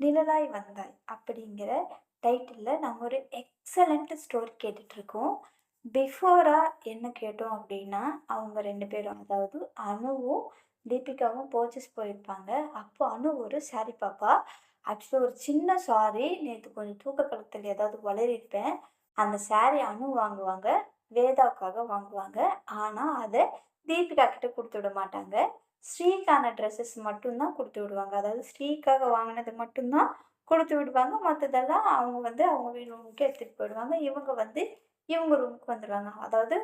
நிழலாய் வந்தாய் அப்படிங்கிற டைட்டிலில் நம்ம ஒரு எக்ஸலண்ட் ஸ்டோரி கேட்டுட்ருக்கோம் பிஃபோராக என்ன கேட்டோம் அப்படின்னா அவங்க ரெண்டு பேரும் அதாவது அணுவும் தீபிகாவும் பர்ச்சேஸ் போயிருப்பாங்க. அப்போ அணு ஒரு சாரி பாப்பா. ஆக்சுவலி ஒரு சின்ன சாரி நேற்று கொஞ்சம் தூக்கக்கலத்தில் ஏதாவது வளரிருப்பேன். அந்த சாரி அணு வாங்குவாங்க வேதாவுக்காக வாங்குவாங்க. ஆனால் அதை தீபிகா கிட்ட கொடுத்து விட மாட்டாங்க. ஸ்ரீக்கான ட்ரெஸ்ஸஸ் மட்டும்தான் கொடுத்து விடுவாங்க. அதாவது ஸ்ரீக்காக வாங்கினது மட்டும்தான் கொடுத்து விடுவாங்க. மற்றதெல்லாம் அவங்க வந்து அவங்க வீடு ரூமுக்கு எடுத்துகிட்டு போயிடுவாங்க. இவங்க வந்து இவங்க ரூமுக்கு வந்துடுவாங்க அதாவது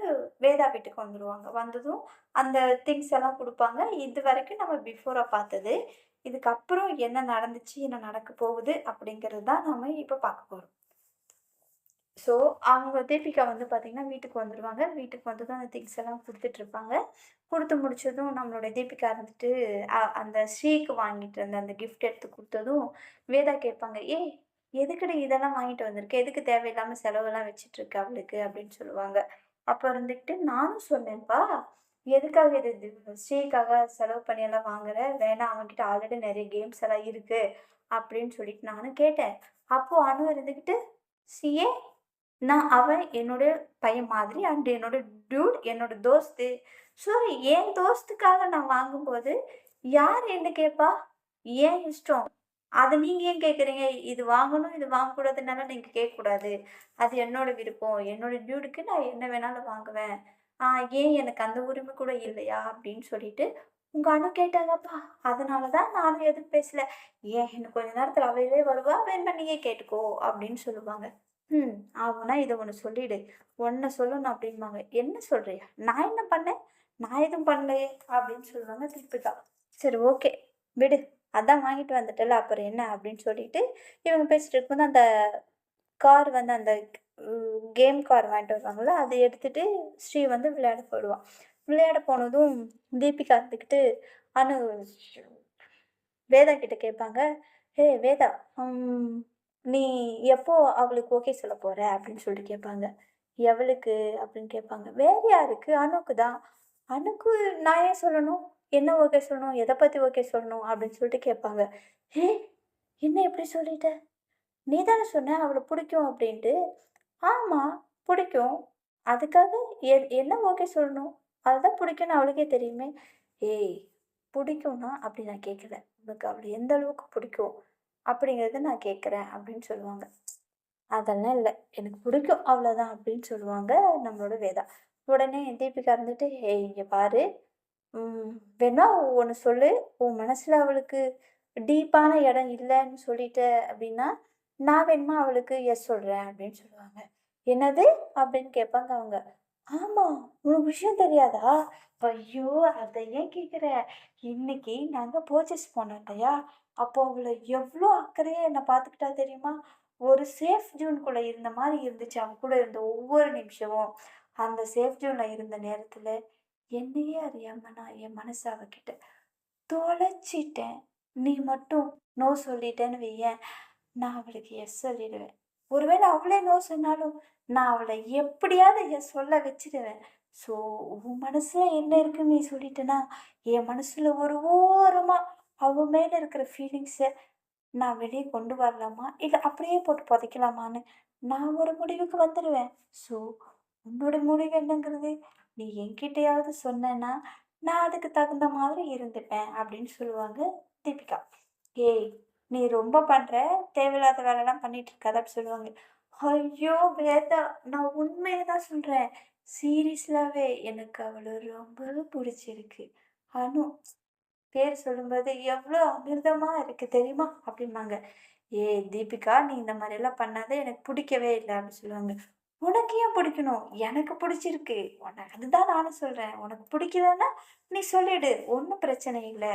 வேதா வீட்டுக்கு வந்துடுவாங்க வந்ததும் அந்த திங்ஸ் எல்லாம் கொடுப்பாங்க. இது வரைக்கும் நம்ம பிஃபோராக பார்த்தது. இதுக்கப்புறம் என்ன நடந்துச்சு என்ன நடக்க போகுது அப்படிங்கிறது தான் நம்ம இப்போ பார்க்க போகிறோம் ஸோ அவங்க தீபிகா வந்து பார்த்திங்கன்னா வீட்டுக்கு வந்துடுவாங்க வீட்டுக்கு வந்ததும் அந்த திங்ஸ் எல்லாம் கொடுத்துட்ருப்பாங்க கொடுத்து முடிச்சதும் நம்மளோட தீபிகா இருந்துட்டு அந்த ஸ்ரீக்கு வாங்கிட்டு இருந்த அந்த கிஃப்ட் எடுத்து கொடுத்ததும் வேதா கேட்பாங்க ஏய் எதுக்கடி இதெல்லாம் வாங்கிட்டு வந்திருக்கு? எதுக்கு தேவையில்லாமல் செலவெல்லாம் வச்சுட்ருக்கு அவளுக்கு? அப்படின்னு சொல்லுவாங்க. அப்போ இருந்துக்கிட்டு நானும் சொன்னேன்ப்பா எதுக்காக இது ஸ்ரீக்காக செலவு பண்ணியெல்லாம் வாங்குற? வேணாம் அவன்கிட்ட ஆல்ரெடி நிறைய கேம்ஸ் எல்லாம் இருக்கு. அப்படின்னு சொல்லிட்டு நானும் கேட்டேன். அப்போது அனு இருந்துக்கிட்டு சிஏ நான் அவன் என்னோட பையன் மாதிரி அண்ட் என்னோட டியூட் என்னோட தோஸ்து. ஸோ என் தோஸ்துக்காக நான் வாங்கும்போது யார் என்ன கேட்பா ஏன் இஷ்டம்? அதை நீங்கள் ஏன் கேட்குறீங்க இது வாங்கணும் இது வாங்கக்கூடாதுனால நீங்கள் கேட்கக்கூடாது. அது என்னோட விருப்பம். என்னோட டியூடுக்கு நான் என்ன வேணாலும் வாங்குவேன். ஏன் எனக்கு அந்த உரிமை கூட இல்லையா? அப்படின்னு சொல்லிட்டு உங்கள் அண்ணன் கேட்டாங்கப்பா அதனால தான் நானும் எதுவும் பேசல. ஏன் இன்னும் கொஞ்ச நேரத்தில் அவையிலே வருவா? வேணுமா நீயே கேட்டுக்கோ அப்படின்னு சொல்லுவாங்க. ம் ஆகுனா இதை ஒன்று சொல்லிடு. ஒன்றை சொல்லணும் அப்படிம்பாங்க. என்ன சொல்கிறியா நான் என்ன பண்ணேன்? நான் எதுவும் பண்ணலையே அப்படின்னு சொல்லுவாங்க திருப்பிக்கா சரி ஓகே. விடு. அதான் வாங்கிட்டு வந்துட்டல அப்புறம் என்ன அப்படின்னு சொல்லிட்டு இவங்க பேசிட்டு இருக்கும்போது அந்த கார் வந்து அந்த கேம் கார் வாங்கிட்டு வருவாங்கள்ல அதை எடுத்துட்டு ஸ்ரீ வந்து விளையாட போயிடுவான் விளையாட போனதும் தீபிகா இருந்துக்கிட்டு அனு வேதா கிட்ட கேட்பாங்க. ஹே வேதா நீ எப்போ அவளுக்கு ஓகே சொல்ல போகிற அப்படின்னு சொல்லிட்டு கேட்பாங்க எவளுக்கு அப்படின்னு கேட்பாங்க வேற யாருக்கு? அணுக்கு தான். அணுக்கு நான் ஏன் சொல்லணும்? என்ன ஓகே சொல்லணும்? எதை பற்றி ஓகே சொல்லணும்? அப்படின்னு சொல்லிட்டு கேட்பாங்க ஏ என்ன எப்படி சொல்லிட்ட? நீ தானே சொன்ன அவளை பிடிக்கும் அப்படின்ட்டு. ஆமாம் பிடிக்கும். அதுக்காக எ என்ன ஓகே சொல்லணும்? அதுதான் பிடிக்கும்னு அவளுக்கே தெரியுமே. ஏய் பிடிக்கும்னா அப்படி நான் கேட்கல உனக்கு அவளை எந்த அளவுக்கு பிடிக்கும்? அப்படிங்கிறத நான் கேட்குறேன் அப்படின்னு சொல்லுவாங்க. அதெல்லாம் இல்லை. எனக்கு பிடிக்கும் அவ்வளோதான் அப்படின்னு சொல்லுவாங்க நம்மளோட வேதா. உடனே தீபிகா இருந்துட்டு ஏய் இங்கே பாரு. வேணா ஒன்று சொல்லு. உன் மனசில் அவளுக்கு டீப்பான இடம் இல்லைன்னு சொல்லிட்ட அப்படின்னா நான் வேணுமா அவளுக்கு எஸ் சொல்கிறேன் அப்படின்னு சொல்லுவாங்க. என்னது? அப்படின்னு கேட்பாங்க அவங்க. ஆமாம் உனக்கு விஷயம் தெரியாதா? ஐயோ அதை ஏன் கேட்குற இன்னைக்கு நாங்கள் பர்ச்சேஸ் போனோம் இல்லையா? அப்போ அவளை எவ்வளோ அக்கறையாக என்னை பார்த்துக்கிட்டா தெரியுமா? ஒரு சேஃப் ஜூன்குள்ளே இருந்த மாதிரி இருந்துச்சு. அவ கூட இருந்த ஒவ்வொரு நிமிஷமும். அந்த சேஃப் ஜூனில் இருந்த நேரத்தில் என்னையே அறியாம நான் என் மனசு அவகிட்ட தொலைச்சிட்டேன். நீ மட்டும் நோ சொல்லிட்டேன்னு வையேன். நான் அவளுக்கு எஸ் சொல்லிடுவேன். ஒருவேளை அவளே நோ சொன்னாலும் நான் அவளை எப்படியாவது எஸ் சொல்ல வச்சிடுவேன். ஸோ உன் மனசில் என்ன இருக்குன்னு நீ சொல்லிட்டேன்னா என் மனசில் ஒரு ஓரமாக அவ மேலே இருக்கிற ஃபீலிங்ஸை நான் வெளியே கொண்டு வரலாமா? இல்லை அப்படியே போட்டு புதைக்கலாமான்னு நான் ஒரு முடிவுக்கு வந்துடுவேன் ஸோ உன்னோட முடிவு என்னங்கிறது? நீ என்கிட்டயாவது சொன்னேன்னா நான் அதுக்கு தகுந்த மாதிரி இருந்துப்பேன் அப்படின்னு சொல்லுவாங்க தீபிகா. ஏய் நீ ரொம்ப பண்ணுற தேவையில்லாத வேலைலாம் பண்ணிட்டு இருக்காத அப்படி சொல்லுவாங்க. ஐயோ வேதா நான் உண்மையை தான் சொல்கிறேன் சீரியஸ்லாகவே எனக்கு அவளை ரொம்ப பிடிச்சிருக்கு. அனு பேர் சொல்லும்போது எவ்வளோ அமிர்தமாக இருக்குது தெரியுமா? அப்படிம்பாங்க. ஏய் தீபிகா நீ இந்த மாதிரியெல்லாம் பண்ணாத எனக்கு பிடிக்கவே இல்லை அப்படின்னு சொல்லுவாங்க. உனக்கு ஏன் பிடிக்கணும்? எனக்கு பிடிச்சிருக்கு. உனக்கு அதுதான் நானும் சொல்கிறேன் உனக்கு பிடிக்கலன்னா நீ சொல்லிடு. ஒன்றும் பிரச்சனை இல்லை.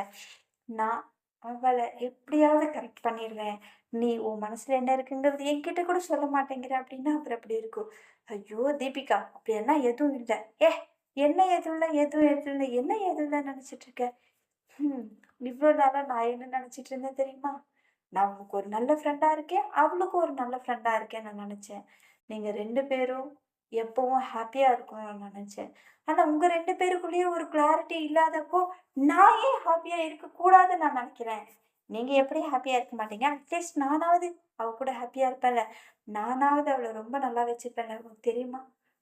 நான் அவளை எப்படியாவது கரெக்ட் பண்ணிடுவேன். நீ உன் மனசில் என்ன இருக்குங்கிறது என்கிட்ட கூட சொல்ல மாட்டேங்கிற அப்படின்னா அப்புறம் அப்படி இருக்கும்? ஐயோ தீபிகா அப்படியெல்லாம் எதுவும் இல்லை. ஏ என்ன எதுவும் இல்லை எதுவும் எதுவும் இல்லை. என்ன எதுவும் இல்லை நினச்சிட்டு இருக்க? ம் இவ்வளோ நாளாக நான் என்ன நினச்சிட்டு இருந்தேன் தெரியுமா? நான் உனக்கு ஒரு நல்ல ஃப்ரெண்டாக இருக்கேன் அவளுக்கும் ஒரு நல்ல ஃப்ரெண்டாக இருக்கேன் நான் நினச்சேன். நீங்கள் ரெண்டு பேரும் எப்பவும் ஹாப்பியாக இருக்கும்னு நான் நினச்சேன். ஆனால் உங்கள் ரெண்டு பேருக்குள்ளேயே ஒரு கிளாரிட்டி இல்லாதப்போ நான் ஏன் ஹாப்பியாக இருக்கக்கூடாதுன்னு நான் நினைக்கிறேன். நீங்கள் எப்படி ஹாப்பியாக இருக்க மாட்டீங்க? அட்லீஸ்ட் நானாவது அவள் கூட ஹாப்பியாக இருப்பேன்ல. நானாவது அவளை ரொம்ப நல்லா வச்சுருப்பேன்ல உனக்கு தெரியுமா?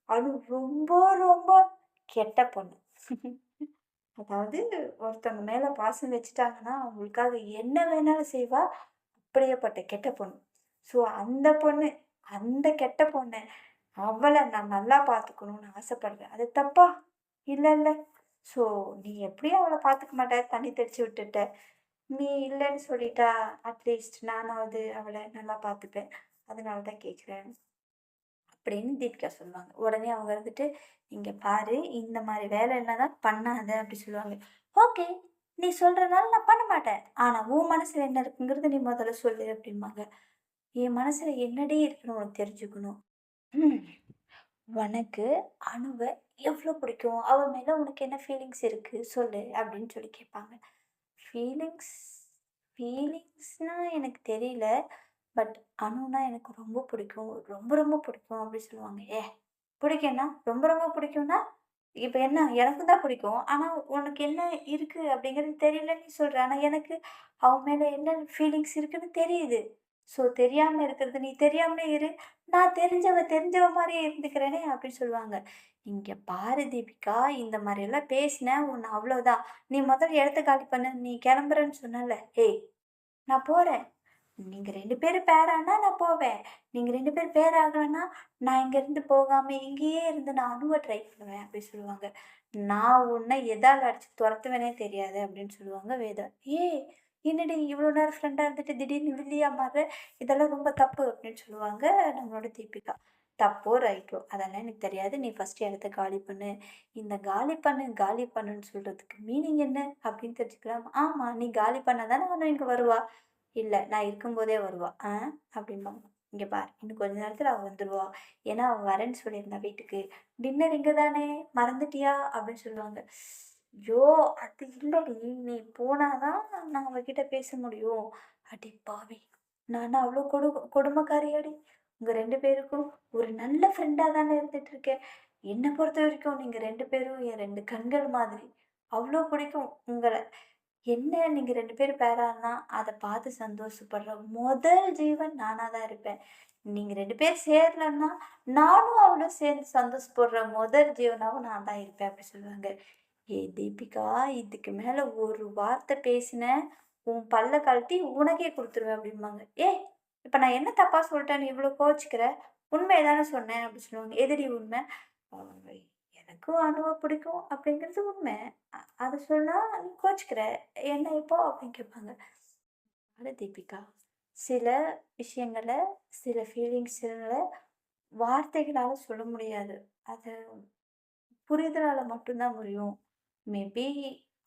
அவளும் ரொம்ப ரொம்ப கெட்ட பொண்ணு. அதாவது ஒருத்தவங்க மேலே பாசம் வச்சுட்டாங்கன்னா அவங்களுக்காக என்ன வேணாலும் செய்வா. அப்படியேப்பட்ட கெட்ட பொண்ணு. ஸோ அந்த பொண்ணு அந்த கெட்ட பொண்ணு அவளை நான் நல்லா பார்த்துக்கணும்னு ஆசைப்படுறேன். அது தப்பா? இல்லை இல்லை ஸோ நீ எப்படியும் அவளை பார்த்துக்க மாட்ட. தண்ணி தெளிச்சு விட்டுட்ட. நீ இல்லைன்னு சொல்லிட்டா அட்லீஸ்ட் நானாவது அவளை நல்லா பார்த்துப்பேன் அதனால தான் கேட்குறேன் அப்படின்னு தீபிகா சொல்லுவாங்க. உடனே அவங்க இருந்துட்டு நீங்கள் பாரு இந்த மாதிரி வேலையெல்லாம் தான் பண்ணாத அப்படி சொல்லுவாங்க. ஓகே நீ சொல்கிறனால நான் பண்ண மாட்டேன். ஆனால் உன் மனசில் என்ன இருக்குங்கிறது நீ முதல்ல சொல்லு அப்படிம்பாங்க. என் மனசில் என்னடி இருக்குன்னு உனக்கு தெரிஞ்சுக்கணும். உனக்கு அணுவை எவ்வளோ பிடிக்கும்? அவன் மேலே உனக்கு என்ன ஃபீலிங்ஸ் இருக்குது சொல்லு அப்படின்னு சொல்லி கேட்பாங்க. ஃபீலிங்ஸ் ஃபீலிங்ஸ்னால் எனக்கு தெரியல. பட் அணுனா எனக்கு ரொம்ப பிடிக்கும். ரொம்ப ரொம்ப பிடிக்கும் அப்படி சொல்லுவாங்க. ஏ பிடிக்கும்னா ரொம்ப ரொம்ப பிடிக்கும்னா இப்போ என்ன? எனக்கு தான் பிடிக்கும். ஆனால் உனக்கு என்ன இருக்குது அப்படிங்கிறது தெரியல நீ சொல்கிற ஆனால் எனக்கு அவன் மேலே என்ன ஃபீலிங்ஸ் இருக்குன்னு தெரியுது. ஸோ தெரியாமல் இருக்கிறது நீ தெரியாமலே இரு. நான் தெரிஞ்சவ தெரிஞ்சவ மாதிரியே இருந்துக்கிறேனே அப்படின்னு சொல்லுவாங்க. இங்கே பாரு தீபிகா இந்த மாதிரியெல்லாம் பேசினேன் உன்னை அவ்வளோதான் நீ முதல்ல இடத்த காலி பண்ண. நீ கிளம்புறேன்னு சொன்னல ஏய் நான் போகிறேன் நீங்கள் ரெண்டு பேரும் பேரானா நான் போவேன். நீங்கள் ரெண்டு பேர் ஆகலைன்னா நான் இங்கேருந்து போகாமல் இங்கேயே இருந்து நான் அணுவை ட்ரை பண்ணுவேன் அப்படின்னு சொல்லுவாங்க. நான் உன்னை எதால் அடித்து துரத்துவேனே தெரியாது அப்படின்னு சொல்லுவாங்க வேதா ஏ என்னடி இவ்வளோ நேரம் ஃப்ரெண்டாக இருந்துட்டு திடீர்னு வில்லியா மாற இதெல்லாம் ரொம்ப தப்பு அப்படின்னு சொல்லுவாங்க நம்மளோட தீபிகா. தப்போ ரைட்டோ அதெல்லாம் எனக்கு தெரியாது. நீ ஃபஸ்ட்டு இடத்த காலி பண்ணு. இந்த காலி பண்ணு காலி பண்ணுன்னு சொல்கிறதுக்கு மீனிங் என்ன அப்படின்னு தெரிஞ்சுக்கலாம். ஆமாம் நீ காலி பண்ணால் தானே அவனும் இங்கே வருவா. இல்லை நான் இருக்கும்போதே வருவாள் ஆ? அப்படிம்பாங்க. இங்கே பார் இன்னும் கொஞ்ச நேரத்தில் அவள் வந்துடுவா ஏன்னா அவள் வரேன்னு சொல்லியிருந்தா வீட்டுக்கு. டின்னர் இங்கே தானே? மறந்துட்டியா? அப்படின்னு சொல்லுவாங்க. ஐயோ அது இல்லடி. நீ போனாதான் நான் அவகிட்ட பேச முடியும். அடி பாவி. நான் அவ்வளோ கொடு கொடுமைக்காரியாடி. உங்கள் ரெண்டு பேருக்கும் ஒரு நல்ல ஃப்ரெண்டாக தானே இருந்துட்டு இருக்கேன். என்னை பொறுத்த வரைக்கும் நீங்கள் ரெண்டு பேரும் என் ரெண்டு கண்கள் மாதிரி. அவ்வளோ பிடிக்கும் உங்களை. என்ன நீங்கள் ரெண்டு பேரும் பேரானா அதை பார்த்து சந்தோஷப்படுற முதல் ஜீவன் நானாக தான் இருப்பேன். நீங்கள் ரெண்டு பேர் சேரலன்னா நானும் அவளும் சேர்ந்து சந்தோஷப்படுற முதல் ஜீவனாகவும் நான் தான் இருப்பேன் அப்படி சொல்லுவாங்க. ஏ தீபிகா இதுக்கு மேலே ஒரு வார்த்தை பேசினேன் உன் பல்ல கழட்டி உனக்கே கொடுத்துருவேன் அப்படிம்பாங்க. ஏ இப்போ நான் என்ன தப்பாக சொல்லிட்டேன்னு இவ்வளோ கோச்சிக்கிற உண்மை தானே சொன்னேன் அப்படி சொல்லுவாங்க. எதிரி உண்மை. எனக்கும் அணுவை பிடிக்கும் அப்படிங்கிறது உண்மை. அதை சொன்னால் நீ கோச்சிக்கிற. என்ன இப்போ? அப்படின்னு கேட்பாங்க. அட தீபிகா சில விஷயங்களை சில ஃபீலிங்ஸ்களை வார்த்தைகளால் சொல்ல முடியாது. அதை புரிதலால் மட்டும்தான் முடியும். மேபி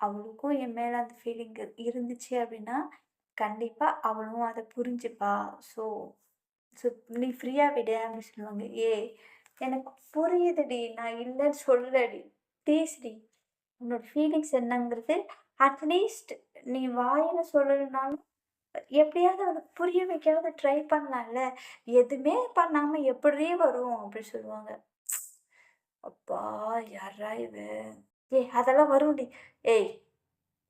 அவளுக்கும் என் மேலே அந்த ஃபீலிங் இருந்துச்சு அப்படின்னா கண்டிப்பாக அவளும் அதை புரிஞ்சுப்பா. ஸோ ஸோ நீ ஃப்ரீயாக விடு அப்படின்னு சொல்லுவாங்க. ஏ எனக்கு புரியுதுடி நான் இல்லைன்னு சொல்லடி. ப்ளீஸ்டி உன்னோட ஃபீலிங்ஸ் என்னங்கிறது அட்லீஸ்ட் நீ வாயில் சொல்லணும்னாலும் எப்படியாவது அவனுக்கு புரிய வைக்காவது ட்ரை பண்ணலாம்ல. எதுவுமே பண்ணாமல் எப்படியே வரும் அப்படின்னு சொல்லுவாங்க. அப்பா யாரா இது? ஏய் அதெல்லாம் வரும்டி. ஏய்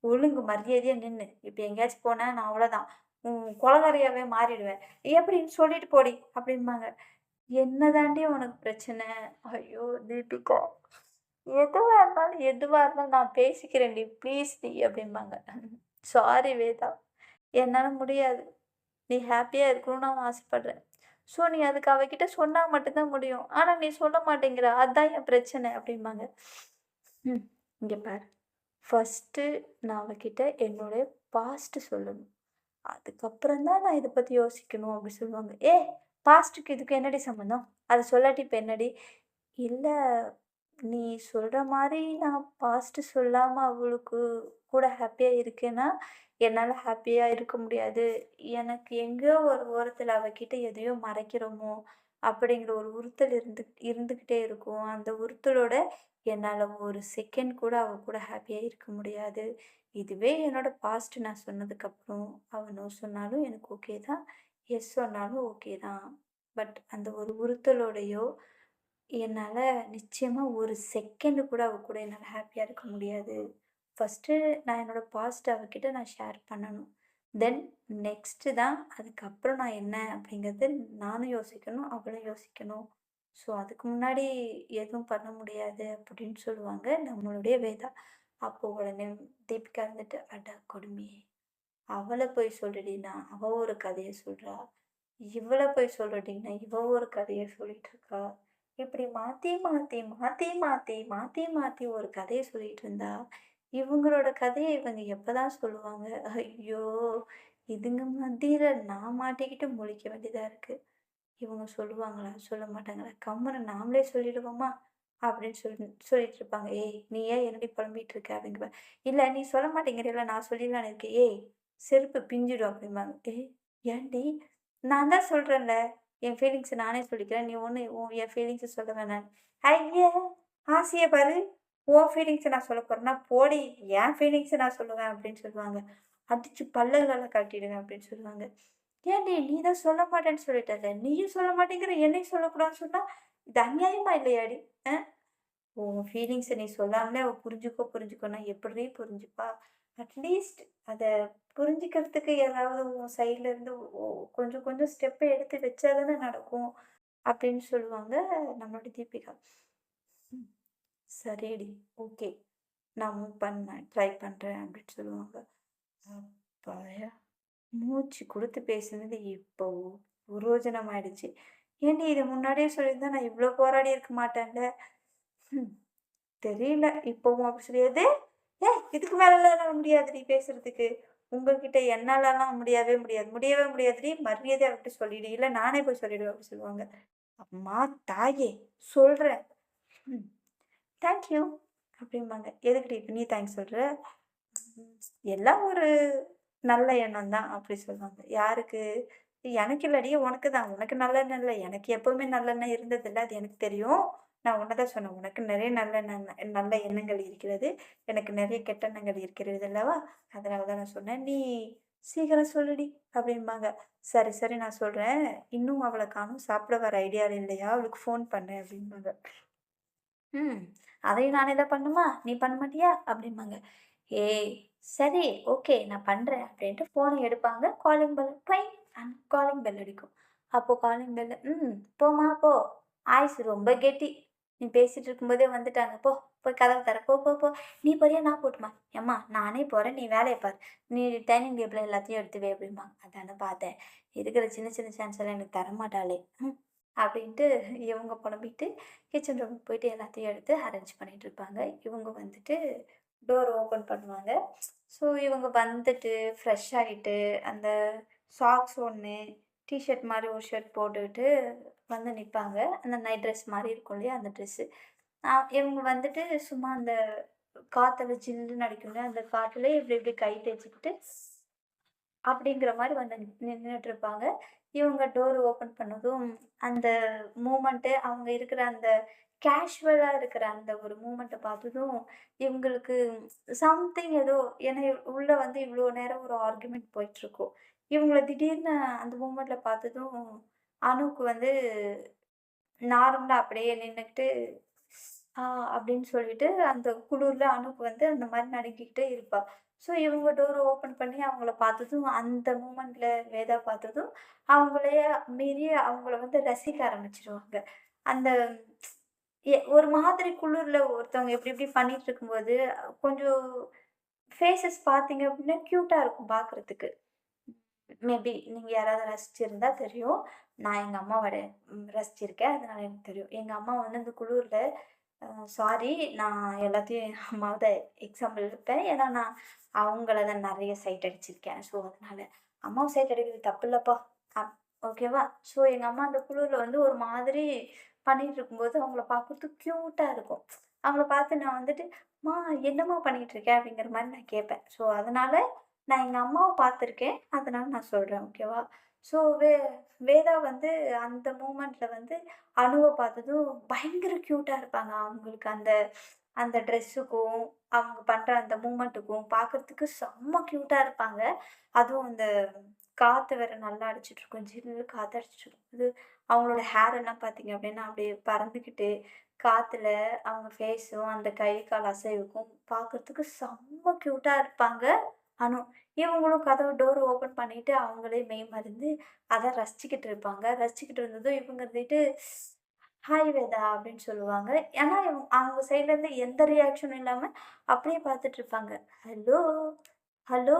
ஒழுங்கு மரியாதையாக நின்று இப்போ எங்கேயாச்சும் போனேன் நான் அவ்வளோதான் உன் குலகரையாகவே மாறிடுவேன். எப்படின்னு சொல்லிட்டு போடி அப்படிம்பாங்க. என்னதாண்டி உனக்கு பிரச்சனை? ஐயோ தீபிகா. எதுவாக இருந்தாலும் எதுவாக இருந்தாலும் நான் பேசிக்கிறேன்டி. ப்ளீஸ் டி அப்படிம்பாங்க. சாரி வேதா. என்னால் முடியாது. நீ ஹாப்பியாக இருக்கணும்னு நான் ஆசைப்பட்றேன். ஸோ நீ அதுக்கு அவகிட்ட சொன்னால் மட்டும்தான் முடியும். ஆனால் நீ சொல்ல மாட்டேங்கிற. அதுதான் என் பிரச்சனை அப்படிம்பாங்க. ம் இங்கே பாரு. ஃபஸ்ட்டு நான் அவகிட்ட என்னுடைய பாஸ்ட்டு சொல்லணும். அதுக்கப்புறம் தான் நான் இதை பற்றி யோசிக்கணும் அப்படி சொல்லுவாங்க. ஏ பாஸ்ட்டுக்கு இதுக்கு என்னடி சம்மந்தம் அதை சொல்லாட்டி இப்போ என்னடி? இல்லை நீ சொல்கிற மாதிரி நான் பாஸ்ட்டு சொல்லாமல் அவளுக்கு கூட ஹாப்பியாக இருக்கேன்னா என்னால் ஹாப்பியாக இருக்க முடியாது. எனக்கு எங்கேயோ ஒரு ஓரத்தில் அவகிட்ட எதையோ மறைக்கிறோமோ அப்படிங்கிற ஒரு உறுத்தல் இருந்து இருந்துக்கிட்டே இருக்கும். அந்த உறுத்தலோட என்னால் ஒரு செகண்ட் கூட அவள் கூட ஹாப்பியாக இருக்க முடியாது. இதுவே என்னோடய பாஸ்ட் நான் சொன்னதுக்கப்புறம் அவள் நோ சொன்னாலும் எனக்கு ஓகே தான். எஸ் சொன்னாலும் ஓகே தான். பட் அந்த ஒரு உறுத்தலோடையோ என்னால் நிச்சயமாக ஒரு செகண்டு கூட அவள் கூட என்னால் ஹாப்பியாக இருக்க முடியாது. ஃபஸ்ட்டு நான் என்னோடய பாஸ்ட் அவகிட்ட நான் ஷேர் பண்ணணும். தென் நெக்ஸ்ட்டு தான் அதுக்கப்புறம் நான் என்ன அப்படிங்கிறது நானும் யோசிக்கணும் அவளும் யோசிக்கணும். ஸோ அதுக்கு முன்னாடி எதுவும் பண்ண முடியாது அப்படின்னு சொல்லுவாங்க நம்மளுடைய வேதா. அப்போ உடனே தீபிகா இருந்துட்டு அட கொடுமையே. அவளை போய் சொல்லுடின்னா அவள் ஒரு கதையை சொல்கிறா இவளை போய் சொல்லிட்டீங்கன்னா இவ ஒரு கதையை சொல்லிட்டு இருக்கா இப்படி மாற்றி மாற்றி மாற்றி மாற்றி மாற்றி மாற்றி ஒரு கதையை சொல்லிட்டு இருந்தா இவங்களோட கதையை இவங்க எப்பதான் சொல்லுவாங்க? ஐயோ இதுங்க மத்தியில் நான் மாட்டிக்கிட்டு முழிக்க வேண்டியதாக இருக்குது இவங்க சொல்லுவாங்களா? சொல்ல மாட்டாங்களா? கம்மனை நாமளே சொல்லிடுவோமா? அப்படின்னு சொல்லி சொல்லிட்டு இருப்பாங்க ஏய் நீ ஏன் என்னடி புலம்பிகிட்டு இருக்க அப்படிங்கிற இல்லை நீ சொல்ல மாட்டேங்கிறீல்ல நான் சொல்லிடலான்னு இருக்கேன். ஏய் செருப்பு பிஞ்சிடும் அப்படிம்பாங்க. ஏய் ஏண்டி நான் தான் சொல்கிறேன்ல என் ஃபீலிங்ஸை நானே சொல்லிக்கிறேன். நீ ஒன்று என் ஃபீலிங்ஸை சொல்ல வேணாம். ஐயா ஆசையை பாரு. உன் ஃபீலிங்ஸை நான் சொல்ல போகிறேன்னா போடி. என் ஃபீலிங்ஸை நான் சொல்லுவேன் அப்படின்னு சொல்லுவாங்க. அடிச்சு பல்லங்களால் காட்டிடுவேன் அப்படின்னு சொல்லுவாங்க. ஏன்டி நீ தான் சொல்ல மாட்டேன்னு சொல்லிட்டல நீயும் சொல்ல மாட்டேங்கிற என்னையும் சொல்லக்கூடாதுன்னு சொன்னால் இது அநியாயமா இல்லையாடி? ஆ? உன் ஃபீலிங்ஸை நீ சொல்லாமலே அவள் புரிஞ்சுக்கோ புரிஞ்சுக்கோன்னா எப்படி புரிஞ்சுப்பா? அட்லீஸ்ட் அதை புரிஞ்சுக்கிறதுக்கு யாராவது உன் சைட்லேருந்து கொஞ்சம் கொஞ்சம் ஸ்டெப்பை எடுத்து வச்சா தானே நடக்கும் அப்படின்னு சொல்லுவாங்க நம்மளோட தீபிகா. சரிடி. ஓகே. நான் மூவ் பண்ணேன் ட்ரை பண்ணுறேன் அப்படின்னு சொல்லுவாங்க. அப்பாயா. மூச்சு கொடுத்து பேசுனது இப்போ புரோஜனம் ஆயிடுச்சு ஏன்டி இதை முன்னாடியே சொல்லியிருந்தா நான் இவ்வளோ போராடி இருக்க மாட்டேன்ல? தெரியல. இப்போவும் அப்படி சொல்லியது ஏ இதுக்கு மேலலாம் முடியாதுடி பேசுறதுக்கு. உங்ககிட்ட என்னாலலாம் முடியவே முடியாது. முடியவே முடியாதுடி மரியாதை அவர்கிட்ட சொல்லிடு. இல்லை நானே போய் சொல்லிடுவேன் அப்படி சொல்லுவாங்க. அம்மா தாயே சொல்கிறேன் ம். தேங்க்யூ அப்படிம்பாங்க. எதுக்குடி இப்போ நீ தேங்க்ஸ் சொல்கிற எல்லாம் ஒரு நல்ல எண்ணம் தான் அப்படி சொல்லுவாங்க. யாருக்கு? எனக்கு இல்லடி உனக்கு தான். உனக்கு நல்லெண்ணம் இல்லை. எனக்கு எப்போவுமே நல்லெண்ணம் இருந்ததில்லை. அது எனக்கு தெரியும். நான் உன்னதான் சொன்னேன். உனக்கு நிறைய நல்ல நல்ல எண்ணங்கள் இருக்கிறது. எனக்கு நிறைய கெட்ட எண்ணங்கள் இருக்கிறது அல்லவா? அதனால தான் நான் சொன்னேன். நீ சீக்கிரம் சொல்லுடி அப்படிம்பாங்க. சரி சரி நான் சொல்கிறேன் இன்னும் அவளை காணும். சாப்பிட வர ஐடியா இல்லையா? அவளுக்கு ஃபோன் பண்ணேன் அப்படிம்பாங்க. ம் அதையும் நானே தான் பண்ணுமா? நீ பண்ண மாட்டியா? அப்படிம்பாங்க. ஏய் சரி ஓகே நான் பண்ணுறேன் அப்படின்ட்டு ஃபோனை எடுப்பாங்க. Calling bell try and calling bell அடிக்கும். அப்போது காலிங் பெல் ம் போம்மா போ. ஆயுசு ரொம்ப கெட்டி. நீ பேசிட்டு இருக்கும்போதே வந்துட்டாங்க. போ போய் கதவை தர போ போ போ. நீ போறியா? நான் போட்டுமா. ஏம்மா நானே போகிறேன் நீ வேலையை பாரு. நீ டைனிங் டேபிள் எல்லாத்தையும் எடுத்து வை அப்படிம்மா. அதானே பார்த்தேன். இருக்கிற சின்ன சின்ன சான்ஸ் எல்லாம் எனக்கு தரமாட்டாளே. ம் அப்படின்ட்டு இவங்க புலம்பிட்டு கிச்சன் ரூம் போயிட்டு எல்லாத்தையும் எடுத்து அரேஞ்ச் பண்ணிட்டு இருப்பாங்க. இவங்க வந்துட்டு டோர் ஓப்பன் பண்ணுவாங்க. ஸோ இவங்க வந்துட்டு ஃப்ரெஷ் ஆகிட்டு அந்த சாக்ஸ் ஒன்று டிஷர்ட் மாதிரி ஒரு ஷர்ட் போட்டுக்கிட்டு வந்து நிற்பாங்க அந்த நைட் ட்ரெஸ் மாதிரி இருக்கும் இல்லையா அந்த ட்ரெஸ்ஸு இவங்க வந்துட்டு சும்மா அந்த காற்றுல ஜில்லுன்னு அடிக்கும்ல அந்த காற்றுல இப்படி இப்படி கை தேய்ச்சிக்கிட்டு அப்படிங்கிற மாதிரி வந்து நின்றுட்டு இருப்பாங்க இவங்க டோர் ஓப்பன் பண்ணதும் அந்த மூமெண்ட்டு அவங்க இருக்கிற அந்த கேஷுவலாக இருக்கிற அந்த ஒரு மூமெண்ட்டை பார்த்ததும் இவங்களுக்கு சம்திங் ஏதோ ஏன்னா உள்ளே வந்து இவ்வளோ நேரம் ஒரு ஆர்குமெண்ட் போயிட்டுருக்கும் இவங்கள திடீர்னு அந்த மூமெண்ட்டில் பார்த்ததும் அணுவுக்கு வந்து நார்மலாக அப்படியே நின்றுக்கிட்டு ஆ அப்படின்னு சொல்லிட்டு அந்த குளிரில் அணுக்கு வந்து அந்த மாதிரி நடுங்கிக்கிட்டே இருப்பாள் ஸோ இவங்க டோரை ஓப்பன் பண்ணி அவங்கள பார்த்ததும் அந்த மூமெண்ட்டில் வேதா பார்த்ததும் அவங்களையே மீறி அவங்கள வந்து ரசிக்க ஆரம்பிச்சிருவாங்க. அந்த எ- ஒரு மாதிரி குளிரில் ஒருத்தவங்க எப்படி எப்படி பண்ணிட்டு இருக்கும்போது கொஞ்சம் ஃபேஸஸ் பார்த்தீங்க அப்படின்னா க்யூட்டாக இருக்கும் பார்க்குறதுக்கு மேபி நீங்கள் யாராவது ரசிச்சிருந்தா தெரியும். நான் எங்கள் அம்மாவோட ரசிச்சிருக்கேன். அதனால எனக்கு தெரியும். எங்கள் அம்மா வந்து அந்த குளூரில் சாரி நான் எல்லாத்தையும் என் எக்ஸாம்பிள் எடுப்பேன். ஏன்னா நான் அவங்கள தான் நிறைய சைட் அடிச்சிருக்கேன். ஸோ அதனால அம்மாவை சைட் அடிக்கிறது தப்பு இல்லைப்பா. ஓகேவா ஸோ எங்கள் அம்மா அந்த குளூரில் வந்து ஒரு மாதிரி பண்ணிகிட்டு இருக்கும்போது அவங்கள பார்க்குறதுக்கு க்யூட்டாக இருக்கும். அவங்கள பார்த்து நான் வந்துட்டு மா என்னம்மா பண்ணிகிட்டு இருக்கேன் அப்படிங்கிற மாதிரி நான் கேட்பேன். ஸோ அதனால் நான் எங்கள் அம்மாவை பார்த்துருக்கேன். அதனால் நான் சொல்கிறேன் ஓகேவா ஸோ வே வேதா வந்து அந்த மூமெண்ட்டில் வந்து அணுவை பார்த்ததும் பயங்கர க்யூட்டாக இருப்பாங்க. அவங்களுக்கு அந்த அந்த ட்ரெஸ்ஸுக்கும் அவங்க பண்ணுற அந்த மூமெண்ட்டுக்கும் பார்க்கறதுக்கு செம்ம க்யூட்டாக இருப்பாங்க. அதுவும் அந்த காற்று வேற நல்லா அடிச்சிட்ருக்கும் ஜில்லு காற்று அடிச்சிட்ருக்கும் இது அவங்களோட ஹேர் எல்லாம் பார்த்தீங்க அப்படின்னா அப்படியே பறந்துக்கிட்டு காற்றுல அவங்க ஃபேஸும் அந்த கை கால் அசைவுக்கும் பார்க்குறதுக்கு செம்ம க்யூட்டாக இருப்பாங்க. அனு. இவங்களும் கதவு டோர் ஓப்பன் பண்ணிட்டு அவங்களே மெய் மருந்து அதை ரசிச்சுக்கிட்டு இருப்பாங்க. ரசிச்சுக்கிட்டு இருந்ததும் இவங்க இருந்துட்டு, "ஹாய் வேதா" அப்படின்னு சொல்லுவாங்க. ஏன்னா இவங்க அவங்க சைட்லேருந்து எந்த ரியாக்ஷனும் இல்லாமல் அப்படியே பார்த்துட்டு இருப்பாங்க. "ஹலோ, ஹலோ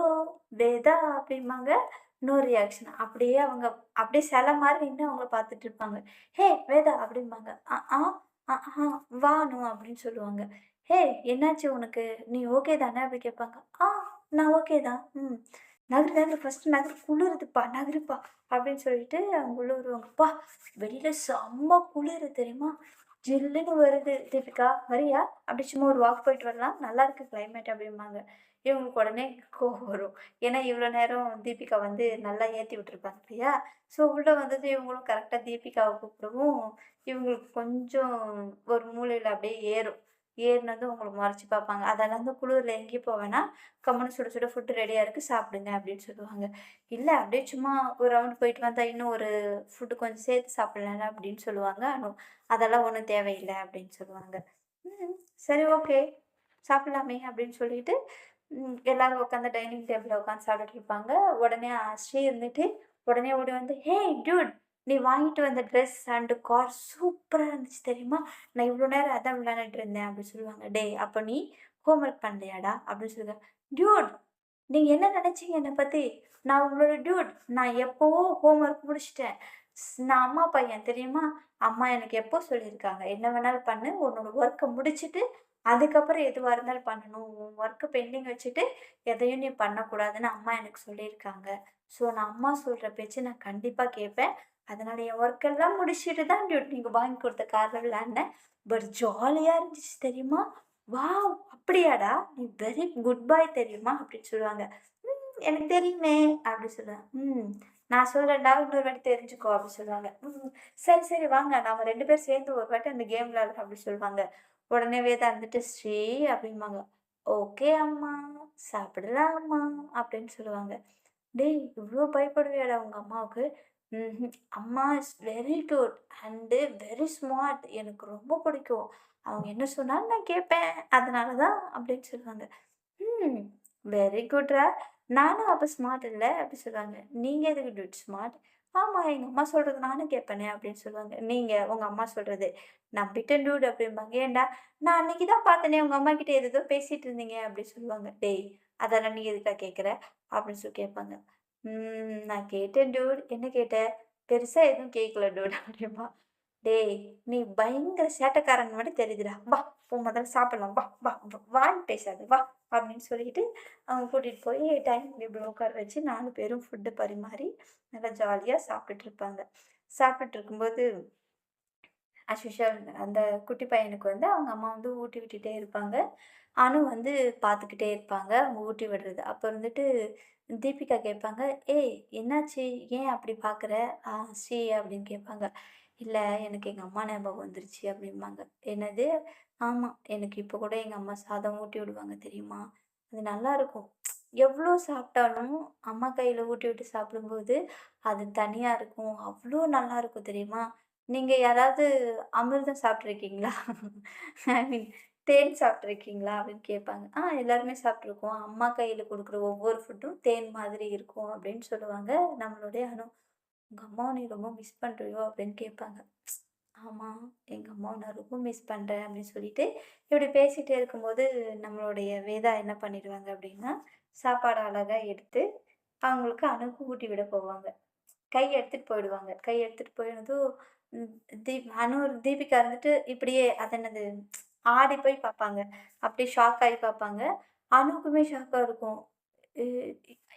வேதா" அப்படிம்பாங்க. No reaction. அப்படியே அவங்க அப்படியே சில மாதிரி நின்று அவங்கள பார்த்துட்டு இருப்பாங்க. "ஹே வேதா" அப்படிம்பாங்க. ஆ ஆ, ஆ வானு அப்படின்னு சொல்லுவாங்க. "ஹே என்னாச்சு உனக்கு? நீ ஓகே தானே?" அப்படி கேட்பாங்க. "ஆ நான் ஓகே தான். ம். நகரு நகரு ஃபர்ஸ்ட்டு நகரு குளிருதுப்பா நகருப்பா" அப்படின்னு சொல்லிட்டு அவங்க உள்ளே வருவாங்கப்பா வெளியில் செம்ம குளிரு தெரியுமா? ஜில்லுன்னு வருது தீபிகா வரியா? அப்படி சும்மா ஒரு வாக் போயிட்டு வரலாம். நல்லாயிருக்கு கிளைமேட்" அப்படிம்பாங்க. இவங்களுக்கு உடனே கோவம் வரும். ஏன்னா இவ்வளோ நேரம் தீபிகா வந்து நல்லா ஏற்றி விட்டுருப்பாங்க இல்லையா? ஸோ உள்ள வந்தது இவங்களும் கரெக்டாக தீபிகாவை கூப்பிடவும், இவங்களுக்கு கொஞ்சம் ஒரு மூலையில் அப்படியே ஏறும். ஏறினு வந்து உங்களுக்கு மறைச்சி பார்ப்பாங்க. அதெல்லாம் வந்து குளிரில் எங்கேயும் போவேன்னா கம்முன்னு சுட சுட ஃபுட்டு ரெடியாக இருக்குது சாப்பிடுங்க அப்படின்னு சொல்லுவாங்க. இல்லை அப்படியே சும்மா ஒரு ரவுண்ட் போயிட்டு வந்தால் இன்னும் ஒரு ஃபுட்டு கொஞ்சம் சேர்த்து சாப்பிடலாம்ல அப்படின்னு சொல்லுவாங்க அதெல்லாம் ஒன்றும் தேவையில்லை அப்படின்னு சொல்லுவாங்க. சரி ஓகே. சாப்பிடலாமே அப்படின்னு சொல்லிட்டு, எல்லாரும் உட்காந்து டைனிங் டேபிளில் உட்காந்து சாப்பிட்டுட்டு இருப்பாங்க. உடனே ஸ்ரீ இருந்துட்டு, உடனே ஓடி வந்து, "ஹேய் டியூட்! நீ வாங்கிட்டு வந்த ட்ரெஸ் அண்டு கார் சூப்பராக இருந்துச்சு தெரியுமா? நான் இவ்வளோ நேரம் அதான் விளையாண்டுட்டு இருந்தேன்" அப்படின்னு சொல்லுவாங்க. "டேய் அப்போ நீ ஹோம் ஒர்க் பண்ணலையாடா?" அப்படின்னு சொல்லுவாங்க. "டியூட்! நீங்கள் என்ன நினச்சிங்க என்னை பற்றி நான் உங்களோட டியூட். நான் எப்போவோ ஹோம் ஒர்க் ஸ் நான் அம்மா பையன் தெரியுமா? அம்மா எனக்கு எப்போ சொல்லியிருக்காங்க, என்ன வேணாலும் பண்ணு. உன்னோட ஒர்க்கை முடிச்சுட்டு, அதுக்கப்புறம் எதுவாக இருந்தாலும் பண்ணணும். உன் ஒர்க்கு பெண்டிங் வச்சுட்டு, எதையும் நீ பண்ணக்கூடாதுன்னு அம்மா எனக்கு சொல்லியிருக்காங்க. ஸோ நான் அம்மா சொல்கிற பேச்சு நான் கண்டிப்பாக கேட்பேன். அதனால என் ஒர்க் எல்லாம் முடிச்சுட்டு தான் டியூட் நீங்கள் வாங்கி கொடுத்த கார்ல விளையாடினேன். பட் ஜாலியாக இருந்துச்சு தெரியுமா? வாவ்! அப்படியாடா! நீ வெரி குட் பாய் தெரியுமா?" அப்படின்னு சொல்லுவாங்க. "ம் எனக்கு தெரியுமே" அப்படி சொல்லுவேன். "ம் நான் சொல்கிறேன்டா இன்னொரு வாட்டி தெரிஞ்சுக்கோ" அப்படின்னு சொல்லுவாங்க. "ம் சரி சரி வாங்க நம்ம ரெண்டு பேரும் சேர்ந்து ஒரு வாட்டி அந்த கேம் விளையாடலாம்" அப்படின்னு சொல்லுவாங்க. உடனே வேதா வந்துட்டு "ஸ்ரீ" அப்படிம்பாங்க. "ஓகே அம்மா. சாப்பிடலாம் அம்மா" அப்படின்னு சொல்லுவாங்க. "டேய் இவ்வளோ பயப்படுவியாடா உங்கள் அம்மாவுக்கு?" "ம்ஹ்ம். Amma is very good and very smart. எனக்கு ரொம்ப பிடிக்கும். அவங்க என்ன சொன்னாலும் நான் கேட்பேன். அதனால தான்" அப்படின்னு சொல்லுவாங்க. "ம் வெரி குட்ரா. நானும் அப்ப ஸ்மார்ட் இல்ல" அப்படி சொல்லுவாங்க. "நீங்க எதுக்கு டூட் ஸ்மார்ட்?" "ஆமா எங்க அம்மா சொல்றது நானும் கேட்பேனே" அப்படின்னு சொல்லுவாங்க. "நீங்க உங்க அம்மா சொல்றது நம்பிட்டேன் டூட் அப்படிம்பாங்க. "ஏன்டா? நான் அன்னைக்கு தான் பார்த்தேனே உங்க அம்மாகிட்ட ஏதேதோ பேசிட்டு இருந்தீங்க" அப்படின்னு சொல்லுவாங்க. "டேய் அதெல்லாம் நீ எதுக்குடா கேட்குற?" அப்படின்னு சொல்லி கேட்பாங்க. "ம் நான் கேட்டேன் டூட் என்ன கேட்ட?" "பெருசா எதுவும் கேட்கல டூட் அப்படிம்பா. "டேய் நீ பயங்கர சேட்டைக்காரன் மட்டும் தெரியுதுடா. வா உன் முதல்ல சாப்பிடலாம். வா வா வான்னு பேசாது வா" அப்படின்னு சொல்லிட்டு அவங்க கூட்டிகிட்டு போய் டைம் இப்படி உட்கார வச்சு நாலு பேரும் ஃபுட்டு பரிமாறி, நல்லா ஜாலியாக சாப்பிட்டுட்டு இருப்பாங்க. சாப்பிட்டுட்டு இருக்கும்போது அஸ்விஷா அந்த குட்டி பையனுக்கு வந்து அவங்க அம்மா வந்து ஊட்டி விட்டுட்டே இருப்பாங்க. அனு வந்து பார்த்துக்கிட்டே இருப்பாங்க. அவங்க ஊட்டி விடுறது. அப்போ வந்துட்டு தீபிகா கேட்பாங்க, "ஏய் என்னாச்சு? ஏன் அப்படி பார்க்குற? ஆ சி அப்படின்னு கேட்பாங்க. இல்லை எனக்கு எங்கள் அம்மா ஞாபகம் வந்துருச்சு" அப்படிம்பாங்க. "என்னது?" ஆமாம் எனக்கு இப்போ கூட எங்கள் அம்மா சாதம் ஊட்டி விடுவாங்க தெரியுமா? அது நல்லாயிருக்கும் எவ்வளோ சாப்பிட்டாலும் அம்மா கையில் ஊட்டி விட்டு சாப்பிடும்போது, அது தனியாக இருக்கும். அவ்வளோ நல்லாயிருக்கும் தெரியுமா? நீங்கள் யாராவது அமிர்தம் சாப்பிட்ருக்கீங்களா ஐ மீன் தேன் சாப்பிட்ருக்கீங்களா அப்படின்னு கேட்பாங்க. "ஆ எல்லாருமே சாப்பிட்ருக்கோம் அம்மா கையில் கொடுக்குற ஒவ்வொரு ஃபுட்டும் தேன் மாதிரி இருக்கும்" அப்படின்னு சொல்லுவாங்க நம்மளுடைய அனு. உங்கள் அம்மாவை நீ ரொம்ப மிஸ் பண்ணுறியோ அப்படின்னு கேட்பாங்க. ஆமாம் எங்கள் அம்மாவை நான் ரொம்ப மிஸ் பண்ணுறேன் அப்படின்னு சொல்லிட்டு, இப்படி பேசிகிட்டே இருக்கும்போது நம்மளுடைய வேதா என்ன பண்ணிடுவாங்க அப்படின்னா, சாப்பாடு அழகாக எடுத்து அவங்களுக்கு அணுக்கு ஊட்டி விட போவாங்க. கை எடுத்துட்டு போயிடுவாங்க. கை எடுத்துகிட்டு போனதும் தீப் அனு தீபிகா இருந்துட்டு இப்படியே அது என்னது ஆடி போய் பார்ப்பாங்க. அப்படியே ஷாக் ஆகி பார்ப்பாங்க. அணுக்குமே ஷாக்காக இருக்கும்.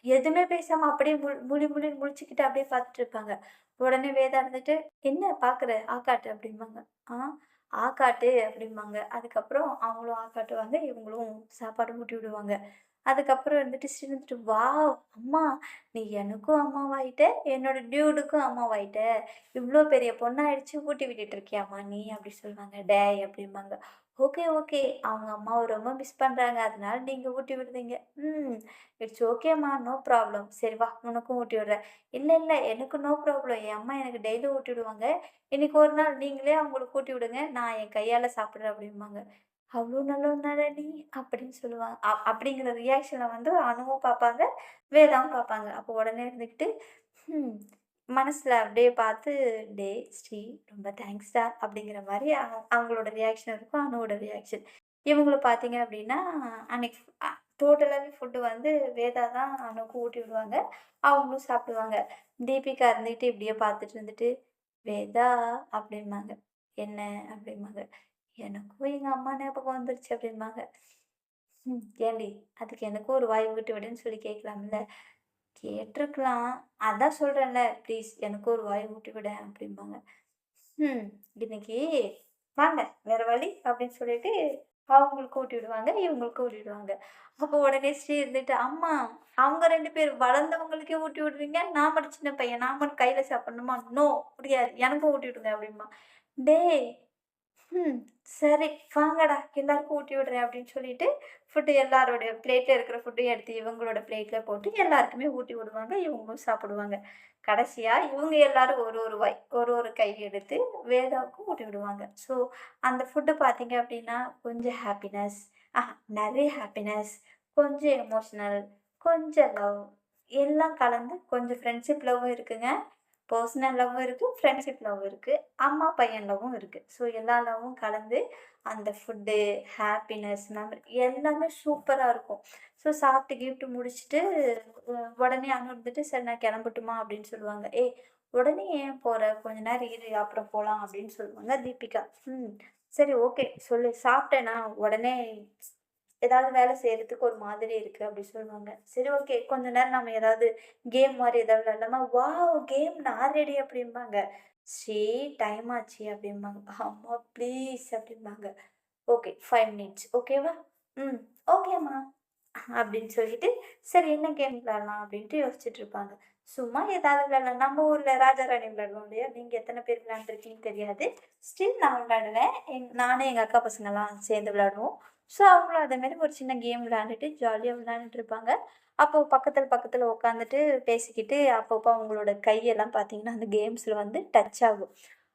எதுவுமே பேசாமல் அப்படியே முழி முழி முழின்னு முழிச்சுக்கிட்டு அப்படியே பார்த்துட்டு இருப்பாங்க. உடனே வேதா இருந்துட்டு, "என்ன பார்க்குற? ஆக்காட்டு அப்படிம்பாங்க. "ஆ ஆக்காட்டு அப்படிம்பாங்க. அதுக்கப்புறம் அவங்களும் ஆக்காட்டுவாங்க இவங்களும் சாப்பாடு ஊட்டி விடுவாங்க. அதுக்கப்புறம் இருந்துட்டு ஸ்ரீ வந்துட்டு, அம்மா நீ எனக்கும் அம்மாவாயிட்ட, என்னோட டியூடுக்கும் அம்மாவாயிட்ட. இவ்வளோ பெரிய பொண்ணாயிடுச்சு ஊட்டி விட்டுட்டு இருக்கியாம்மா நீ?" அப்படி சொல்லுவாங்க. "டேய்" அப்படிம்பாங்க. "Okay, okay. அவங்க அம்மாவை ரொம்ப மிஸ் பண்ணுறாங்க அதனால நீங்கள் ஊட்டி விடுதீங்க ம் இட்ஸ் ஓகேம்மா. No problem. சரி வா உனக்கும் ஊட்டி விடுறேன்." இல்லை இல்லை எனக்கு நோ ப்ராப்ளம். என் அம்மா எனக்கு டெய்லியும் ஊட்டி விடுவாங்க. இன்னைக்கு ஒரு நாள் நீங்களே அவங்களுக்கு ஊட்டி விடுங்க. நான் என் கையால் சாப்பிட்றேன் அப்படிம்பாங்க. அவ்வளோ நல்ல நீ அப்படின்னு சொல்லுவாங்க. அப் அப்படிங்கிற ரியாக்ஷனை வந்து அனுவும் பார்ப்பாங்க, வேதாவும் பார்ப்பாங்க. அப்போ உடனே இருந்துக்கிட்டு, ம் மனசில் அப்படியே பார்த்து, டே ஸ்ரீ ரொம்ப தேங்க்ஸ்டா" அப்படிங்கிற மாதிரி அவங்களோட ரியாக்ஷன் இருக்கும். அனுவோட ரியாக்ஷன். இவங்கள பார்த்தீங்க அப்படின்னா, அன்னைக்கு டோட்டலாகவே ஃபுட்டு வந்து வேதா தான் அணுக்கு ஊட்டி விடுவாங்க. அவங்களும் சாப்பிடுவாங்க. தீபிகா இருந்துக்கிட்டு இப்படியே பார்த்துட்டு இருந்துட்டு, "வேதா" அப்படிம்பாங்க. "என்ன?" அப்படிம்பாங்க. "எனக்கும் எங்கள் அம்மா ஞாபகம் வந்துருச்சு" அப்படிம்பாங்க. ம் "ஏன்டி அதுக்கு எனக்கும் ஒரு வாய் விட்டு விடுன்னு சொல்லி கேட்கலாம்ல?" "கேட்டுருக்கலாம். அதான் சொல்கிறேன்ல ப்ளீஸ் எனக்கு ஒரு வாய் ஊட்டி விட அப்படிம்பாங்க. ம் இன்னைக்கு வாங்க வேறு வழி அப்படின்னு சொல்லிட்டு அவங்களுக்கு ஊட்டி விடுவாங்க, இவங்களுக்கு ஊட்டி விடுவாங்க. அப்போ உடனே ஸ்ரீ இருந்துட்டு, "அம்மா அவங்க ரெண்டு பேர் வளர்ந்தவங்களுக்கே ஊட்டி விடுறீங்க. நான் மட்டும் சின்ன பையன். நான் மட்டும் கையில் சாப்பிடணுமா? நோ முடியாது. எனக்கும் ஊட்டி விடுங்க" அப்படிம்பான். "டேய் ம். சரி வாங்கடா எல்லாருக்கும் ஊட்டி விடுறேன் அப்படின்னு சொல்லிட்டு, ஃபுட்டு எல்லாரோடைய பிளேட்டில் இருக்கிற ஃபுட்டையும் எடுத்து இவங்களோட பிளேட்டில் போட்டு எல்லாருக்குமே ஊட்டி விடுவாங்க. இவங்களும் சாப்பிடுவாங்க. கடைசியாக இவங்க எல்லாரும் ஒரு ஒரு வாய், ஒரு ஒரு கை எடுத்து வேதாவுக்கும் ஊட்டி விடுவாங்க. ஸோ அந்த ஃபுட்டு பார்த்தீங்க அப்படின்னா, கொஞ்சம் ஹாப்பினஸ் ஆஹா நிறைய ஹாப்பினஸ், கொஞ்சம் எமோஷ்னல் கொஞ்சம் லவ் எல்லாம் கலந்து கொஞ்சம் ஃப்ரெண்ட்ஷிப் லவ்வும் இருக்குங்க. பர்சனல் லவ்வும் இருக்குது ஃப்ரெண்ட்ஷிப் லவ்வும் இருக்குது அம்மா, பையன் லவ்வும் இருக்குது ஸோ எல்லா லவ்வும் கலந்து அந்த ஃபுட்டு, ஹாப்பினஸ், மெமரி எல்லாமே சூப்பராக இருக்கும். ஸோ சாப்பிட்டு கிஃப்ட் முடிச்சுட்டு உடனே அனுப்பிட்டு "சரி நான் கிளம்பட்டுமா?" அப்படின்னு சொல்லுவாங்க. "ஏய் உடனே ஏன் போகிற கொஞ்ச நேரம் இரு அப்புறம் போகலாம் அப்படின்னு சொல்லுவாங்க தீபிகா. "ம் சரி ஓகே சொல்லு. சாப்பிட்டேனா உடனே ஏதாவது வேலை செய்யறதுக்கு ஒரு மாதிரி இருக்கு" அப்படி சொல்லுவாங்க. "சரி ஓகே கொஞ்ச நேரம் நம்ம ஏதாவது கேம் மாதிரி ஏதாவது விளையாடலாமா?" வா கேம் நான் ரெடி" அப்படிம்பாங்க. "ஸ்ரீ டைம் ஆச்சு" அப்படிம்பாங்க. "அம்மா ப்ளீஸ்" அப்படிம்பாங்க. "ஓகே ஃபைவ் மினிட்ஸ் ஓகேவா?" "ம் ஓகேம்மா" அப்படின்னு சொல்லிட்டு, "சரி என்ன கேம் விளையாடலாம்?" அப்படின்ட்டு யோசிச்சுட்டு இருப்பாங்க. சும்மா ஏதாவது விளையாடலாம். நம்ம ஊர்ல ராஜா ராணி விளையாடுவோம் இல்லையா? நீங்க எத்தனை பேர் விளையாண்டுருக்கீங்கன்னு தெரியாது. ஸ்டில் நான் விளையாடுவேன். எங் நானும் எங்க அக்கா பசங்கெல்லாம் சேர்ந்து விளையாடுவோம். ஸோ அவங்களும் அதேமாரி ஒரு சின்ன கேம் விளையாண்டுட்டு ஜாலியாக விளையாண்டுட்டு இருப்பாங்க. அப்போ பக்கத்தில் பக்கத்தில் உட்காந்துட்டு பேசிக்கிட்டு அப்பப்போ அவங்களோட கையெல்லாம் பார்த்தீங்கன்னா, அந்த கேம்ஸில் வந்து டச் ஆகும்.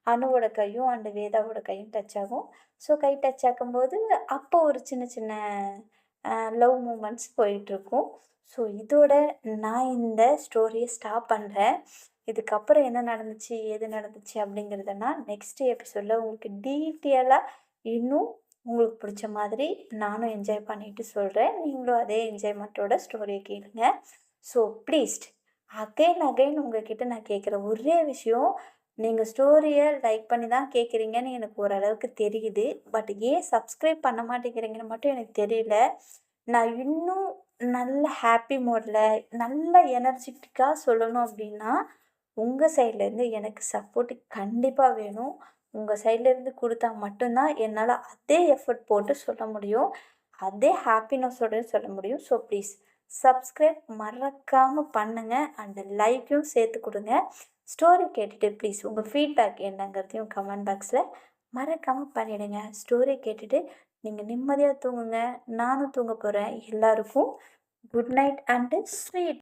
அணுவோட கையும் அண்டு வேதாவோட கையும் டச் ஆகும். ஸோ கை டச் ஆக்கும்போது, அப்போ ஒரு சின்ன சின்ன லவ் மூமெண்ட்ஸ் போயிட்டுருக்கும். ஸோ இதோட நான் இந்த ஸ்டோரியை ஸ்டாப் பண்ணுறேன் இதுக்கப்புறம் என்ன நடந்துச்சு, ஏது நடந்துச்சு அப்படிங்கிறத நான் நெக்ஸ்ட் எபிசோடில் உங்களுக்கு டீட்டெயிலாக இன்னும் உங்களுக்கு பிடிச்ச மாதிரி நானும் என்ஜாய் பண்ணிட்டு சொல்கிறேன் நீங்களும் அதே என்ஜாய்மெண்ட்டோட ஸ்டோரியை கேளுங்க. ஸோ ப்ளீஸ் அகைன் அகைன் உங்ககிட்ட நான் கேட்குற ஒரே விஷயம், நீங்கள் ஸ்டோரியை லைக் பண்ணி தான் கேட்குறீங்கன்னு எனக்கு ஓரளவுக்கு தெரியுது. பட் ஏன் சப்ஸ்கிரைப் பண்ண மாட்டேங்கிறீங்கன்னு மட்டும் எனக்கு தெரியல. நான் இன்னும் நல்ல ஹாப்பி மோடில் நல்ல எனர்ஜிட்டிக்காக சொல்லணும் அப்படின்னா, உங்கள் சைட்லேருந்து எனக்கு சப்போர்ட்டு கண்டிப்பாக வேணும். உங்கள் சைட்லேருந்து கொடுத்தா மட்டும்தான் என்னால் அதே எஃபர்ட் போட்டு சொல்ல முடியும். அதே ஹாப்பினஸோடயும் சொல்ல முடியும். ஸோ ப்ளீஸ் சப்ஸ்கிரைப் மறக்காமல் பண்ணுங்கள் அண்ட் லைக்கும் சேர்த்து கொடுங்க ஸ்டோரி கேட்டுட்டு ப்ளீஸ் உங்கள் ஃபீட்பேக் என்னங்கிறதையும் கமெண்ட் பாக்ஸில் மறக்காமல் பண்ணிவிடுங்க ஸ்டோரி கேட்டுட்டு நீங்கள் நிம்மதியாக தூங்குங்க. நானும் தூங்க போகிறேன் எல்லாருக்கும் குட் நைட் அண்டு ஸ்வீட்